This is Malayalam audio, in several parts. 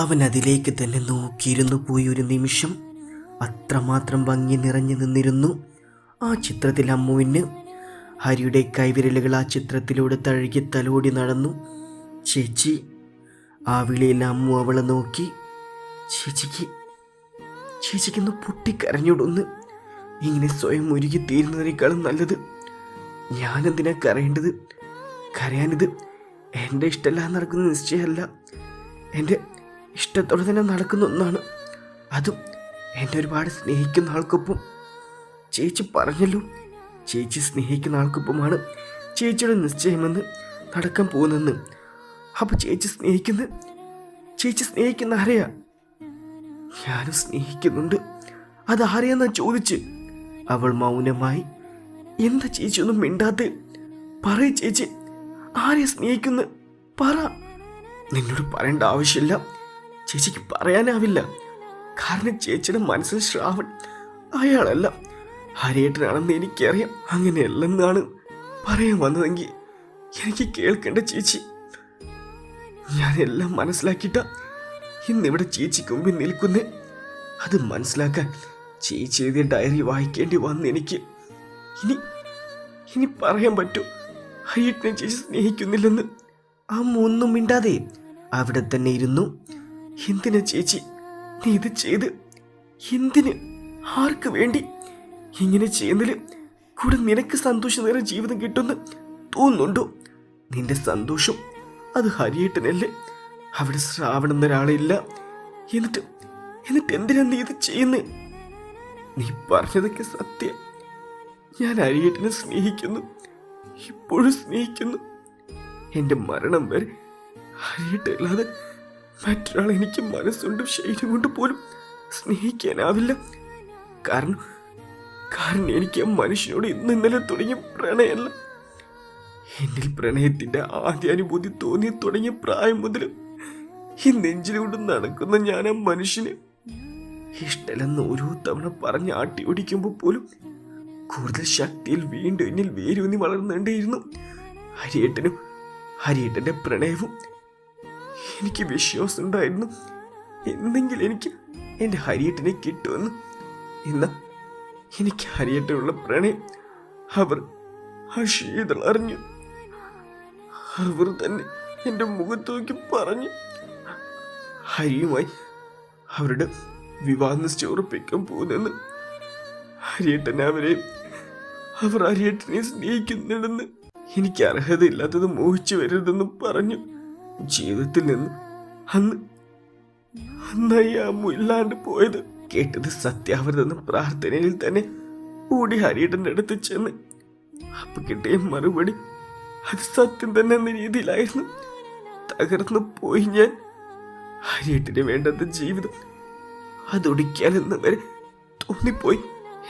അവൻ അതിലേക്ക് തന്നെ നോക്കിയിരുന്നു പോയി ഒരു നിമിഷം. അത്രമാത്രം ഭംഗി നിറഞ്ഞു നിന്നിരുന്നു ആ ചിത്രത്തിൽ അമ്മുവിന്. ഹരിയുടെ കൈവിരലുകൾ ആ ചിത്രത്തിലൂടെ തഴുകി തലോടി നടന്നു. ചേച്ചി ആ വിളിയിൽ അമ്മു അവളെ നോക്കി. ചേച്ചിക്ക് ചേച്ചിക്കൊന്ന് പൊട്ടിക്കരഞ്ഞോടൊന്ന്. ഇങ്ങനെ സ്വയം ഒരുക്കി തീരുന്നതിനേക്കാളും നല്ലത് ഞാനെന്തിനാ കരയേണ്ടത്? കരയാനിത് എന്റെ ഇഷ്ടമല്ലാതെ നടക്കുന്ന നിശ്ചയമല്ല. എന്റെ ഇഷ്ടത്തോടെ തന്നെ നടക്കുന്ന ഒന്നാണ്. അതും എന്നെ ഒരുപാട് സ്നേഹിക്കുന്ന ആൾക്കൊപ്പം. ചേച്ചി പറഞ്ഞല്ലോ ചേച്ചി സ്നേഹിക്കുന്ന ആൾക്കൊപ്പമാണ് ചേച്ചിയുടെ നിശ്ചയമെന്ന് നടക്കാൻ പോകുന്നെന്ന് അപ്പോൾ ചേച്ചി സ്നേഹിക്കുന്ന ചേച്ചി സ്നേഹിക്കുന്ന ആരെയാ? ഞാനും സ്നേഹിക്കുന്നുണ്ട്. അത് ആരെയെന്നാ ചോദിച്ച്? അവൾ മൗനമായി എന്താ ചേച്ചി ഒന്നും മിണ്ടാത്ത? പറ ചേച്ചി ആരെ സ്നേഹിക്കുന്നു? പറ. നിന്നോട് പറയേണ്ട ആവശ്യമില്ല. ചേച്ചിക്ക് പറയാനാവില്ല. കാരണം ചേച്ചിയുടെ മനസ്സിൽ ശ്രാവൺ അയാളല്ല. ഹരിയേട്ടനാണെന്ന് എനിക്കറിയാം. അങ്ങനെയല്ലെന്നാണ് പറയാൻ വന്നതെങ്കിൽ എനിക്ക് കേൾക്കേണ്ട ചേച്ചി. ഞാനെല്ലാം മനസ്സിലാക്കിയിട്ട ഇന്നിവിടെ ചേച്ചിക്ക് മുമ്പിൽ നിൽക്കുന്നേ. അത് മനസ്സിലാക്കാൻ ചേച്ചി എഴുതിയ ഡയറി വായിക്കേണ്ടി വന്ന് എനിക്ക്. ഇനി ഇനി പറയാൻ പറ്റൂ. ഹരിയേട്ടനെ ചേച്ചി സ്നേഹിക്കുന്നില്ലെന്ന്. അമ്മ ഒന്നും മിണ്ടാതെ അവിടെ തന്നെ ഇരുന്നു. എന്തിനാ ചേച്ചി? നീ ഇത് ചെയ്ത് എന്തിന്? ആർക്ക് വേണ്ടി? ഇങ്ങനെ ചെയ്യുന്നതിൽ കൂടെ നിനക്ക് സന്തോഷം നേരെ ജീവിതം കിട്ടുമെന്ന് തോന്നുന്നുണ്ടോ? നിന്റെ സന്തോഷം അത് ഹരിയേട്ടനല്ലേ? അവിടെ ശ്രാവണം എന്നൊരാളില്ല എന്നിട്ട് എന്നിട്ട് എന്തിനാ നീ ഇത് ചെയ്യുന്നേ? നീ പറഞ്ഞതൊക്കെ സത്യം. ഞാൻ ഹരിയേട്ടനെ സ്നേഹിക്കുന്നു. ഇപ്പോഴും സ്നേഹിക്കുന്നു. എന്റെ മരണം വരെ ഹരിയേട്ടല്ലാതെ മറ്റൊരാൾ എനിക്ക് മനസ്സുണ്ട് ശൈലി കൊണ്ട് പോലും സ്നേഹിക്കാനാവില്ല. കാരണം കാരണം എനിക്ക് ആ മനുഷ്യനോട് ഇന്ന് ഇന്നലെ തുടങ്ങിയ പ്രണയമല്ല. എന്നിൽ പ്രണയത്തിന്റെ ആദ്യ അനുഭൂതി തോന്നി തുടങ്ങിയ പ്രായം മുതൽ ഈ നെഞ്ചിലൂടെ നടക്കുന്ന ഞാൻ ആ മനുഷ്യന് ഇഷ്ടലെന്ന് ഓരോ തവണ പറഞ്ഞ് ആട്ടി ഓടിക്കുമ്പോൾ പോലും കൂടുതൽ ശക്തിയിൽ വീണ്ടും എന്നിൽ വേരൂന്നി വളർന്നുകൊണ്ടേയിരുന്നു. ഹരിയേട്ടനും ഹരിയേട്ടന്റെ പ്രണയവും എനിക്ക് വിശ്വാസം ഉണ്ടായിരുന്നു എന്തെങ്കിലും എനിക്ക് എന്റെ ഹരിയേട്ടനെ കിട്ടുമെന്ന്. ഇന്ന് എനിക്ക് ഹരിയേട്ടനുള്ള പ്രണയം അവർ അറിഞ്ഞു. അവർ തന്നെ എന്റെ മുഖത്ത് നോക്കി പറഞ്ഞു. ഹരിയുമായി അവരുടെ വിവാഹം നിശ്ചയം ഉറപ്പിക്കാൻ പോകുന്നെന്ന്. ഹരിയേട്ടനെ അവരെ അവർ ഹരിയേട്ടനെ സ്നേഹിക്കുന്നുണ്ടെന്ന് എനിക്ക് അർഹതയില്ലാത്തത് മോഹിച്ചു വരരുതെന്നും പറഞ്ഞു. ജീവിതത്തിൽ നിന്ന് അന്ന് അന്നായി അമ്മു ഇല്ലാണ്ട് പോയത് കേട്ടത് സത്യാവൃതെന്ന പ്രാർത്ഥനയിൽ തന്നെ കൂടി ഹരിയുടെ അടുത്ത് ചെന്ന് അപ്പൊ കിട്ടിയ മറുപടി അത് സത്യം തന്നെ എന്ന രീതിയിലായിരുന്നു. തകർന്നു പോയി ഞാൻ. ഹരിയേട്ടിന് വേണ്ടത് ജീവിതം അതൊടിക്കാനെന്ന് വരെ തോന്നിപ്പോയി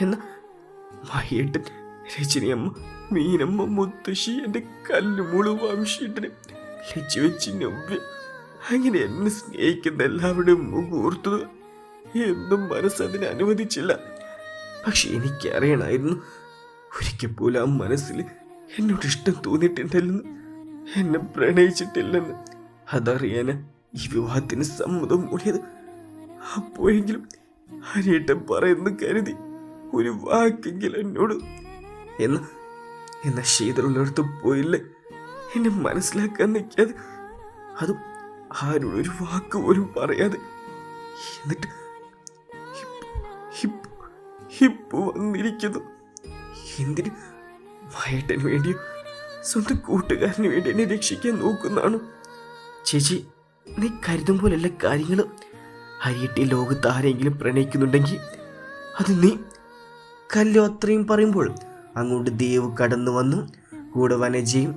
എന്ന മഹിയേട്ടൻ രജനിയമ്മ മീനമ്മ മുത്തശ്ശി എന്റെ കല്ലുമുളു വംശീട്ടന് ലജ്ജ വെച്ച് നവ്യ അങ്ങനെ എന്നെ സ്നേഹിക്കുന്ന എല്ലാവരുടെയും മുഖൂർത്തത് എന്നും മനസ്സതിനെ അനുവദിച്ചില്ല. പക്ഷെ എനിക്കറിയണമായിരുന്നു ഒരിക്കൽ പോലും ആ മനസ്സിൽ എന്നോട് ഇഷ്ടം തോന്നിയിട്ടുണ്ടല്ലെന്ന് എന്നെ പ്രണയിച്ചിട്ടില്ലെന്ന്. അതറിയാന് ഈ വിവാഹത്തിന് സമ്മതം മൂടിയത് അപ്പോഴെങ്കിലും ഹരിയേട്ടൻ പറയുന്നു കരുതി ഒരു വാക്കെങ്കിലും എന്നോട് എന്ന. എന്നാ ശീതളുള്ളിടത്ത് പോയില്ലേ? എന്നെ മനസ്സിലാക്കാൻ നിൽക്കാതെ അതും ആരും ഒരു വാക്ക് പോലും പറയാതെ എന്നിട്ട് ഇപ്പ- വന്നിരിക്കുന്നു. എന്തിന് വയട്ടന് വേണ്ടിയോ? സ്വന്തം കൂട്ടുകാരന് വേണ്ടി എന്നെ രക്ഷിക്കാൻ നോക്കുന്നതാണോ? ചേച്ചി നീ കരുതും പോലെയല്ല കാര്യങ്ങൾ ഹരിയട്ടി ലോകത്ത് ആരെങ്കിലും പ്രണയിക്കുന്നുണ്ടെങ്കിൽ അത് നീ കല്ലോ അത്രയും പറയുമ്പോൾ അങ്ങോട്ട് ദേവ് കടന്നു വന്നു കൂടെ വനജയും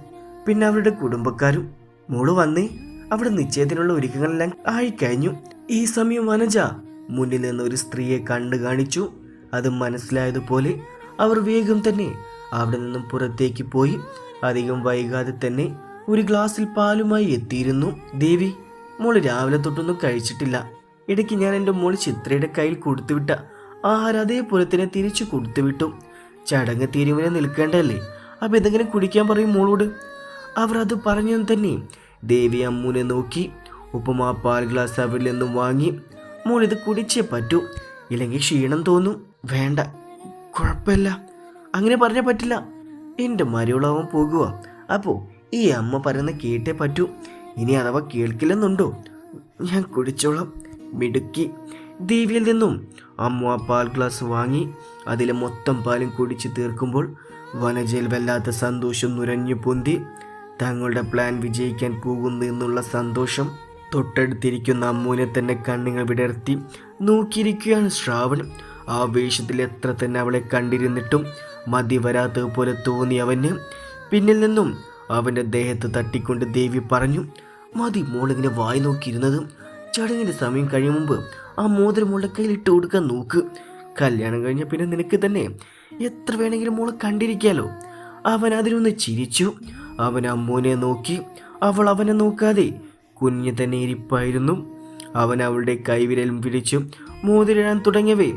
പിന്നെ അവരുടെ കുടുംബക്കാരും മോൾ വന്നേ അവിടെ നിശ്ചയത്തിനുള്ള ഒരുക്കങ്ങളെല്ലാം ആയിക്കഴിഞ്ഞു. ഈ സമയം വനജ മുന്നിൽ നിന്ന് ഒരു സ്ത്രീയെ കണ്ടു കാണിച്ചു. അത് മനസ്സിലായതുപോലെ അവർ വേഗം തന്നെ അവിടെ നിന്നും പുറത്തേക്ക് പോയി. അധികം വൈകാതെ തന്നെ ഒരു ഗ്ലാസ്സിൽ പാലുമായി എത്തിയിരുന്നു. ദേവി മോൾ രാവിലെ തൊട്ടൊന്നും കഴിച്ചിട്ടില്ല. ഇടയ്ക്ക് ഞാൻ എന്റെ മോൾ ചിത്രയുടെ കയ്യിൽ കൊടുത്തുവിട്ട ആഹാരം അതേപോലെ തന്നെ തിരിച്ചു കൊടുത്തുവിട്ടു. ചടങ്ങ് തീരുമാനം നിൽക്കേണ്ടതല്ലേ? അപ്പം എന്തെങ്കിലും കുടിക്കാൻ പറയും മോളോട്? അവർ അത് പറഞ്ഞു തന്നെ. ദേവി അമ്മൂനെ നോക്കി ഉപ്പുമാ പാൽ ഗ്ലാസ് അവരിൽ നിന്നും വാങ്ങി മോൾ ഇത് കുടിച്ചേ പറ്റൂ. ഇല്ലെങ്കിൽ ക്ഷീണം തോന്നും. വേണ്ട കുഴപ്പമില്ല. അങ്ങനെ പറഞ്ഞാൽ പറ്റില്ല. എന്റെ മരുളാവൻ പോകുക അപ്പോൾ ഈ അമ്മ പറയുന്ന കേട്ടേ പറ്റൂ. ഇനി അഥവാ കേൾക്കില്ലെന്നുണ്ടോ? ഞാൻ കുടിച്ചോളാം. മിടുക്കി. ദേവിയിൽ നിന്നും അമ്മ ആ പാൽ ഗ്ലാസ് വാങ്ങി അതിലെ മൊത്തം പാലും കുടിച്ച് തീർക്കുമ്പോൾ വനജയിൽ വല്ലാത്ത സന്തോഷം നുരഞ്ഞു പൊന്തി തങ്ങളുടെ പ്ലാൻ വിജയിക്കാൻ പോകുന്നു എന്നുള്ള സന്തോഷം തൊട്ടടുത്തിരിക്കുന്ന അമ്മൂനെ തന്നെ കണ്ണുകൾ വിടർത്തി നോക്കിയിരിക്കുകയാണ് ശ്രാവൺ. ആ വേഷത്തിൽ എത്ര തന്നെ അവളെ കണ്ടിരുന്നിട്ടും മതി വരാത്തത് പോലെ തോന്നി അവന്. പിന്നിൽ നിന്നും അവന്റെ ദേഹത്ത് തട്ടിക്കൊണ്ട് ദേവി പറഞ്ഞു മതി മോളിങ്ങനെ വായി നോക്കിയിരുന്നത്. ചടങ്ങിന്റെ സമയം കഴിയും മുമ്പ് ആ മോതിരം മോളുടെ കയ്യിൽ ഇട്ട് കൊടുക്കാൻ നോക്ക്. കല്യാണം കഴിഞ്ഞ പിന്നെ നിനക്ക് തന്നെ എത്ര വേണമെങ്കിലും മോളെ കണ്ടിരിക്കാലോ. അവൻ അതിനൊന്ന് ചിരിച്ചു. അവൻ അമ്മൂനെ നോക്കി. അവൾ അവനെ നോക്കാതെ കുഞ്ഞു തന്നെ ഇരിപ്പായിരുന്നു. അവൻ അവളുടെ കൈവിരലും പിടിച്ചു മോതിരിടാൻ തുടങ്ങിയവേ.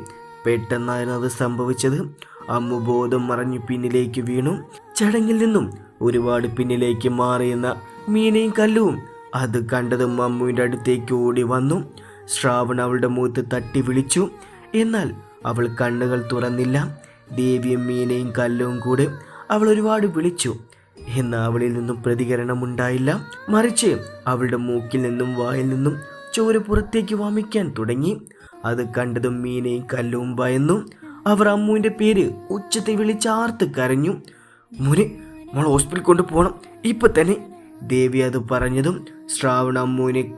പെട്ടെന്നായിരുന്നു അത് സംഭവിച്ചത്. അമ്മു ബോധം മറഞ്ഞു പിന്നിലേക്ക് വീണു. ചടങ്ങിൽ നിന്നും ഒരുപാട് പിന്നിലേക്ക് മാറിയെന്ന മീനയും കല്ലുവും അത് കണ്ടതും അമ്മുവിന്റെ അടുത്തേക്ക് ഓടി വന്നു. ശ്രാവൺ അവളുടെ മുഖത്ത് തട്ടി വിളിച്ചു. എന്നാൽ അവൾ കണ്ണുകൾ തുറന്നില്ല. ദേവിയും മീനയും കല്ലും കൂടെ അവൾ ഒരുപാട് വിളിച്ചു. എന്നാൽ അവളിൽ നിന്നും പ്രതികരണമുണ്ടായില്ല. മറിച്ച് അവളുടെ മൂക്കിൽ നിന്നും വായിൽ നിന്നും ചോര പുറത്തേക്ക് വാമിക്കാൻ തുടങ്ങി. അത് കണ്ടതും മീനയും കല്ലും ഭയന്നു. അവർ അമ്മുവിന്റെ പേര് ഉച്ചത്തെ വിളിച്ചാർത്ത് കരഞ്ഞു. മുന് മോൾ ഹോസ്പിറ്റലിൽ കൊണ്ടുപോകണം ഇപ്പൊ തന്നെ. ദേവി അത് പറഞ്ഞതും ശ്രാവണ അമ്മുവിനെ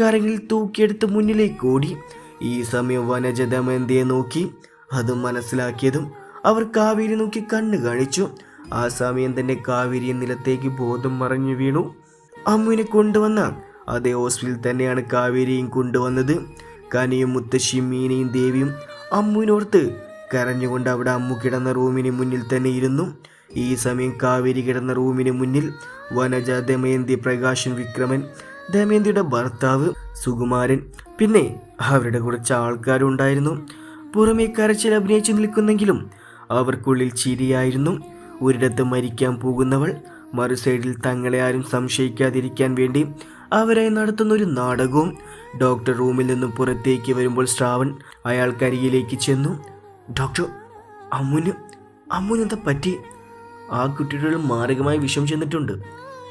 കരങ്ങിൽ തൂക്കിയെടുത്ത് മുന്നിലേക്ക് ഓടി. ഈ സമയം വനജതമന്തിയെ നോക്കി. അത് മനസ്സിലാക്കിയതും അവർ കാവേരി നോക്കി കണ്ണു കാണിച്ചു. ആ സമയം തന്നെ കാവേരി നിലത്തേക്ക് ബോധം മറഞ്ഞു വീണു. അമ്മുവിനെ കൊണ്ടുവന്ന അതേ ഹോസ്പിറ്റലിൽ തന്നെയാണ് കാവേരിയും കൊണ്ടുവന്നത്. കനിയും മുത്തശ്ശിയും മീനയും ദേവിയും അമ്മുവിനോർത്ത് കരഞ്ഞുകൊണ്ട് അവിടെ അമ്മു കിടന്ന റൂമിന് മുന്നിൽ തന്നെ ഇരുന്നു. ഈ സമയം കാവേരി കിടന്ന റൂമിന് മുന്നിൽ വനജ ദമയന്തി പ്രകാശൻ വിക്രമൻ ദമയന്തിയുടെ ഭർത്താവ് സുകുമാരൻ പിന്നെ അവരുടെ കുറച്ച് ആൾക്കാരുണ്ടായിരുന്നു പുറമേ കരച്ചിൽ അഭിനയിച്ചു നിൽക്കുന്നെങ്കിലും അവർക്കുള്ളിൽ ചിരിയായിരുന്നു. ഒരിടത്ത് മരിക്കാൻ പോകുന്നവൾ മറു സൈഡിൽ തങ്ങളെ ആരും സംശയിക്കാതിരിക്കാൻ വേണ്ടി അവരായി നടത്തുന്ന ഒരു നാടകവും ഡോക്ടർ റൂമിൽ നിന്നും പുറത്തേക്ക് വരുമ്പോൾ ശ്രാവൺ അയാൾക്കരികിലേക്ക് ചെന്നു. ഡോക്ടർ അമ്മുന് എന്താ പറ്റി? ആ കുട്ടിയുടെ മാരകമായി വിഷം ചെന്നിട്ടുണ്ട്.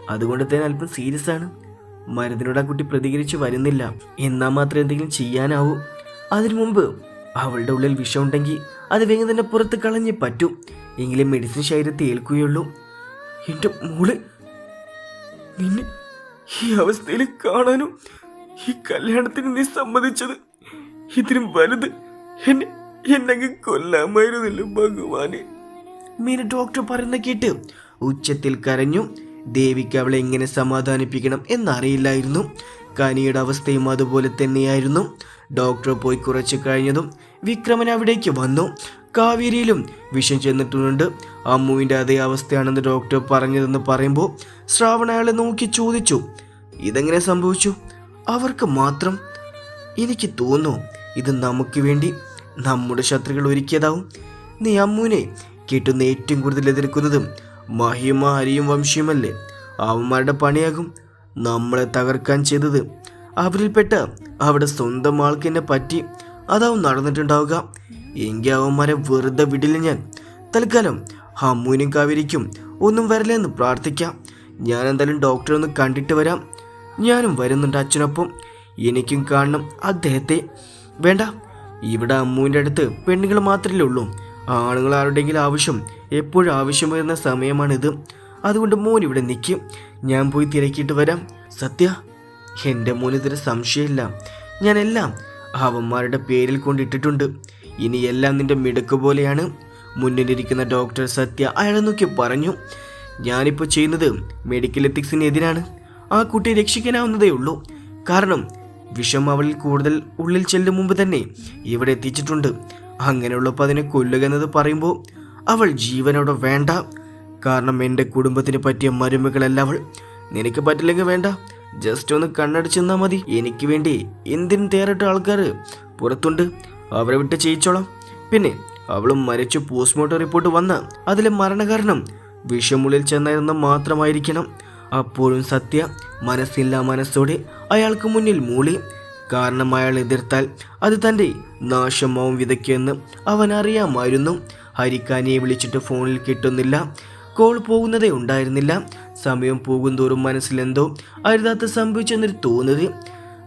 അതുകൊണ്ട് തന്നെ അല്പം സീരിയസ് ആണ്. മരുന്നിനോട് ആ കുട്ടി പ്രതികരിച്ച് വരുന്നില്ല. എന്നാൽ മാത്രം എന്തെങ്കിലും ചെയ്യാനാവൂ. അതിനു മുമ്പ് അവളുടെ ഉള്ളിൽ വിഷമുണ്ടെങ്കിൽ അത് വേഗം തന്നെ പുറത്ത് കളഞ്ഞേ പറ്റൂ. എങ്കിലും മെഡിസിൻ ശരീരത്തെ ഏൽക്കുകയുള്ളൂ എന്റെ മോൾ നിന്നെ ഈ അവസ്ഥയിൽ കാണാനും ഈ കല്യാണത്തിന് നീ സമ്മതിച്ചത്. ഇതിനും വലുത് എന്നെ എന്നങ്ങ് കൊല്ലാമായിരുന്നില്ല ഭഗവാനെ. മീന ഡോക്ടർ പറയുന്ന കേട്ട് ഉച്ചത്തിൽ കരഞ്ഞു. ദേവിക്ക് അവളെ എങ്ങനെ സമാധാനിപ്പിക്കണം എന്നറിയില്ലായിരുന്നു. കനിയുടെ അവസ്ഥയും അതുപോലെ തന്നെയായിരുന്നു. ഡോക്ടർ പോയി കുറച്ച് കഴിഞ്ഞതും വിക്രമൻ അവിടേക്ക് വന്നു. കാവേരിയിലും വിഷം ചെന്നിട്ടുണ്ട് അമ്മുവിന്റെ അതേ അവസ്ഥയാണെന്ന് ഡോക്ടർ പറഞ്ഞതെന്ന് പറയുമ്പോൾ ശ്രാവണ അയാളെ നോക്കി ചോദിച്ചു ഇതെങ്ങനെ സംഭവിച്ചു? അവർക്ക് മാത്രം? എനിക്ക് തോന്നുന്നു ഇത് നമുക്ക് വേണ്ടി നമ്മുടെ ശത്രുക്കൾ ഒരുക്കിയതാവും. നീ അമ്മുവിനെ കിട്ടുന്ന ഏറ്റവും കൂടുതൽ എതിർക്കുന്നതും മഹിമ ഹരിയും വംശിയുമല്ലേ? അവന്മാരുടെ പണിയാകും നമ്മളെ തകർക്കാൻ ചെയ്തത്. അവരിൽപ്പെട്ട അവിടെ സ്വന്തം ആൾക്ക് എന്നെ പറ്റി അതാവും നടന്നിട്ടുണ്ടാവുക. എങ്കിൽ അവന്മാരെ വെറുതെ വിടില്ല ഞാൻ. തൽക്കാലം ഹമ്മൂനും കാവേരിക്കും ഒന്നും വരില്ലെന്ന് പ്രാർത്ഥിക്കാം. ഞാൻ എന്തായാലും ഡോക്ടറെ ഒന്ന് കണ്ടിട്ട് വരാം. ഞാനും വരുന്നുണ്ട് അച്ഛനൊപ്പം. എനിക്കും കാണണം അദ്ദേഹത്തെ. വേണ്ട ഇവിടെ അമ്മുവിന്റെ അടുത്ത് പെണ്ണുങ്ങൾ മാത്രമല്ലേ ഉള്ളൂ. ആണുങ്ങൾ ആരുടെയെങ്കിലും ആവശ്യം എപ്പോഴും ആവശ്യം വരുന്ന സമയമാണിത്. അതുകൊണ്ട് മോൻ ഇവിടെ നിൽക്കും ഞാൻ പോയി തിരക്കിയിട്ട് വരാം. സത്യ എന്റെ മോനിതിന് സംശയമില്ല. ഞാനെല്ലാം അവന്മാരുടെ പേരിൽ കൊണ്ടിട്ടിട്ടുണ്ട്. ഇനി എല്ലാം നിന്റെ മിടുക്ക് പോലെയാണ്. മുന്നിലിരിക്കുന്ന ഡോക്ടർ സത്യ അയാളെ നോക്കി പറഞ്ഞു ഞാനിപ്പോൾ ചെയ്യുന്നത് മെഡിക്കൽ എത്തിക്സിനെതിരാണ് ആ കുട്ടിയെ രക്ഷിക്കാനാവുന്നതേ ഉള്ളൂ. കാരണം വിഷം അവളിൽ കൂടുതൽ ഉള്ളിൽ ചെല്ലും മുമ്പ് തന്നെ ഇവിടെ എത്തിച്ചിട്ടുണ്ട്. അങ്ങനെയുള്ളപ്പോൾ അതിനെ കൊല്ലുക എന്നത് പറയുമ്പോൾ അവൾ ജീവനോടെ വേണ്ട. കാരണം എന്റെ കുടുംബത്തിന് പറ്റിയ മരുമകളല്ല അവൾ. നിനക്ക് പറ്റില്ലെങ്കിൽ വേണ്ട. ജസ്റ്റ് ഒന്ന് കണ്ണടിച്ചെന്നാൽ മതി. എനിക്ക് വേണ്ടി എന്തിനും തേറിട്ട ആൾക്കാർ പുറത്തുണ്ട്. അവരെ വിട്ട് ചെയ്യിച്ചോളാം. പിന്നെ അവളും മരിച്ചു പോസ്റ്റ്മോർട്ടം റിപ്പോർട്ട് വന്ന അതിലെ മരണകാരണം വിഷമുള്ളിൽ ചെന്നായിരുന്ന മാത്രമായിരിക്കണം. അപ്പോഴും സത്യ മനസ്സില്ല മനസ്സോടെ അയാൾക്ക് മുന്നിൽ മൂളി. കാരണം അയാൾ എതിർത്താൽ അത് തന്റെ നാശമാവും വിതയ്ക്കുമെന്ന് അവൻ അറിയാമായിരുന്നു. ഹരിക്കാനിയെ വിളിച്ചിട്ട് ഫോണിൽ കിട്ടുന്നില്ല. കോൾ പോകുന്നതേ ഉണ്ടായിരുന്നില്ല. സമയം പോകുന്തോറും മനസ്സിലെന്തോ അരുതാത്ത സംഭവിച്ചെന്നൊരു തോന്നുന്നത്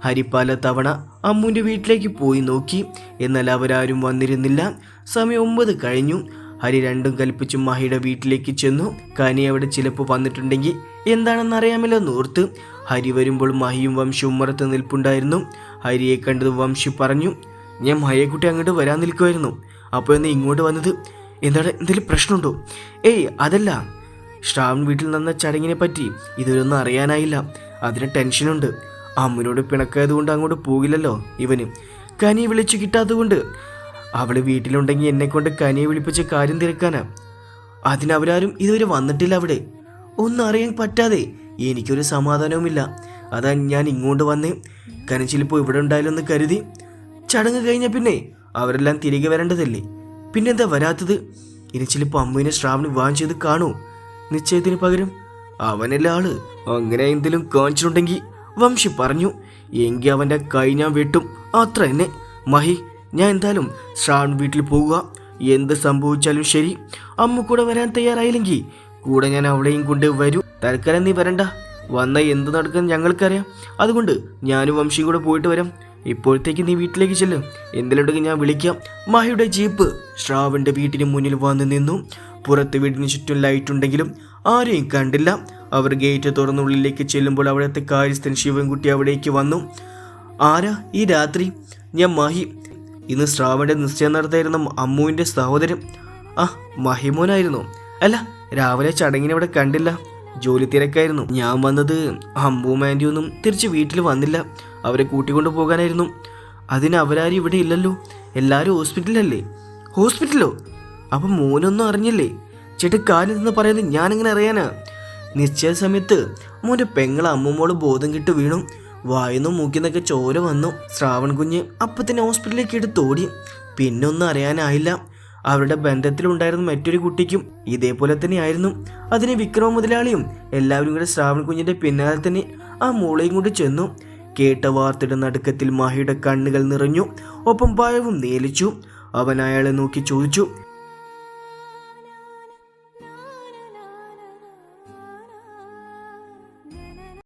ഹരി പല തവണ അമ്മുവിന്റെ വീട്ടിലേക്ക് പോയി നോക്കി. എന്നാൽ അവരാരും വന്നിരുന്നില്ല. സമയം ഒമ്പത് കഴിഞ്ഞു. ഹരി രണ്ടും കൽപ്പിച്ച് മഹിയുടെ വീട്ടിലേക്ക് ചെന്നു. കനി അവിടെ ചിലപ്പോൾ വന്നിട്ടുണ്ടെങ്കിൽ എന്താണെന്ന് അറിയാമല്ലോ നോർത്ത് ഹരി വരുമ്പോൾ മഹിയും വംശവും മറത്ത് നിൽപ്പുണ്ടായിരുന്നു. ഹരിയെ കണ്ടത് വംശി പറഞ്ഞു ഞാൻ മഹയെക്കുട്ടി അങ്ങോട്ട് വരാൻ നിൽക്കുമായിരുന്നു അപ്പോൾ എന്ന് ഇങ്ങോട്ട് വന്നത് എന്താണ്? എന്തെങ്കിലും പ്രശ്നമുണ്ടോ? ഏയ് അതല്ല. ശ്രാവൺ വീട്ടിൽ നിന്ന ചടങ്ങിനെ പറ്റി ഇതൊരൊന്നും അറിയാനായില്ല. അതിന് ടെൻഷനുണ്ട്. അമ്മനോട് പിണക്കായതുകൊണ്ട് അങ്ങോട്ട് പോകില്ലല്ലോ ഇവന്. കനി വിളിച്ചു കിട്ടാത്തതുകൊണ്ട്. അവൾ വീട്ടിലുണ്ടെങ്കിൽ എന്നെ കൊണ്ട് കനിയെ വിളിപ്പിച്ച് കാര്യം തിരക്കാനാ. അതിനവരാരും ഇതുവരെ വന്നിട്ടില്ല അവിടെ. ഒന്നും അറിയാൻ പറ്റാതെ എനിക്കൊരു സമാധാനവുമില്ല. അതാ ഞാൻ ഇങ്ങോട്ട് വന്ന്. കനച്ചിലിപ്പോൾ ഇവിടെ ഉണ്ടായാലൊന്ന് കരുതി. ചടങ്ങ് കഴിഞ്ഞ പിന്നെ അവരെല്ലാം തിരികെ വരേണ്ടതല്ലേ? പിന്നെന്താ വരാത്തത്? ഇനി ചിലപ്പോൾ അമ്മുവിനെ ശ്രാവണി വിവാഹം ചെയ്ത് കാണൂ. നിശ്ചയത്തിന് പകരം അവനല്ല ആൾ. അങ്ങനെ എന്തെങ്കിലും കാണിച്ചിട്ടുണ്ടെങ്കിൽ വംശി പറഞ്ഞു എങ്കി അവന്റെ കൈ ഞാൻ വെട്ടും. അത്ര തന്നെ. മഹി ഞാൻ എന്തായാലും ശ്രാവൺ വീട്ടിൽ പോവുക. എന്ത് സംഭവിച്ചാലും ശരി. അമ്മ കൂടെ വരാൻ തയ്യാറായില്ലെങ്കിൽ കൂടെ ഞാൻ അവിടെയും കൊണ്ട് വരൂ. തൽക്കാലം നീ വരണ്ട. വന്ന എന്ത് നടക്കുന്ന ഞങ്ങൾക്കറിയാം. അതുകൊണ്ട് ഞാനും വംശിയും കൂടെ പോയിട്ട് വരാം. ഇപ്പോഴത്തേക്ക് നീ വീട്ടിലേക്ക് ചെല്ലും. എന്തിലുണ്ടെങ്കിൽ ഞാൻ വിളിക്കാം. മഹിയുടെ ജീപ്പ് ശ്രാവന്റെ വീട്ടിന് മുന്നിൽ വന്ന് നിന്നു. പുറത്ത് വീടിന് ചുറ്റും ലൈറ്റ് ഉണ്ടെങ്കിലും ആരെയും കണ്ടില്ല. അവർ ഗേറ്റ് തുറന്നുള്ളിലേക്ക് ചെല്ലുമ്പോൾ അവിടുത്തെ കാര്യസ്ഥൻ ശിവൻകുട്ടി അവിടേക്ക് വന്നു. ആരാ ഈ രാത്രി? ഞാൻ മാഹി ഇന്ന് ശ്രാവന്റെ നിശ്ചയം നടത്തായിരുന്ന അമ്മുവിന്റെ സഹോദരൻ. ആ മഹിമോനായിരുന്നു. അല്ല രാവിലെ ചടങ്ങിനവിടെ കണ്ടില്ല. ജോലി തിരക്കായിരുന്നു. ഞാൻ വന്നത് അമ്മുവും ആന്റിയൊന്നും തിരിച്ച് വീട്ടിൽ വന്നില്ല. അവരെ കൂട്ടിക്കൊണ്ടു പോകാനായിരുന്നു. അതിന് അവരാരും ഇവിടെ ഇല്ലല്ലോ. എല്ലാവരും ഹോസ്പിറ്റലല്ലേ ഹോസ്പിറ്റലോ? അപ്പം മോനൊന്നും അറിഞ്ഞില്ലേ? ചേട്ടൻ കാര്യം എന്ന് പറയുന്നത് ഞാനെങ്ങനെ അറിയാനാ? നിശ്ചയ സമയത്ത് മോന്റെ പെങ്ങളെ അമ്മൂമ്മോൾ ബോധം കിട്ടു വീണു. വായുന്നു മൂക്കിന്നൊക്കെ ചോര വന്നു. ശ്രാവൺ കുഞ്ഞ് അപ്പം തന്നെ ഹോസ്പിറ്റലിലേക്ക് എടുത്തോടി പിന്നെ ഒന്നും അറിയാനായില്ല. അവരുടെ ബന്ധത്തിലുണ്ടായിരുന്ന മറ്റൊരു കുട്ടിക്കും ഇതേപോലെ തന്നെയായിരുന്നു. അതിന് വിക്രമ മുതലാളിയും എല്ലാവരും കൂടെ ശ്രാവൺ കുഞ്ഞിന്റെ പിന്നാലെ തന്നെ ആ മോളെയും കൊണ്ട് ചെന്നു. കേട്ട വാർത്തയുടെ നടുക്കത്തിൽ മാഹിയുടെ കണ്ണുകൾ നിറഞ്ഞു. ഒപ്പം ഭയവും നേലിച്ചു. അവൻ അയാളെ നോക്കി ചോദിച്ചു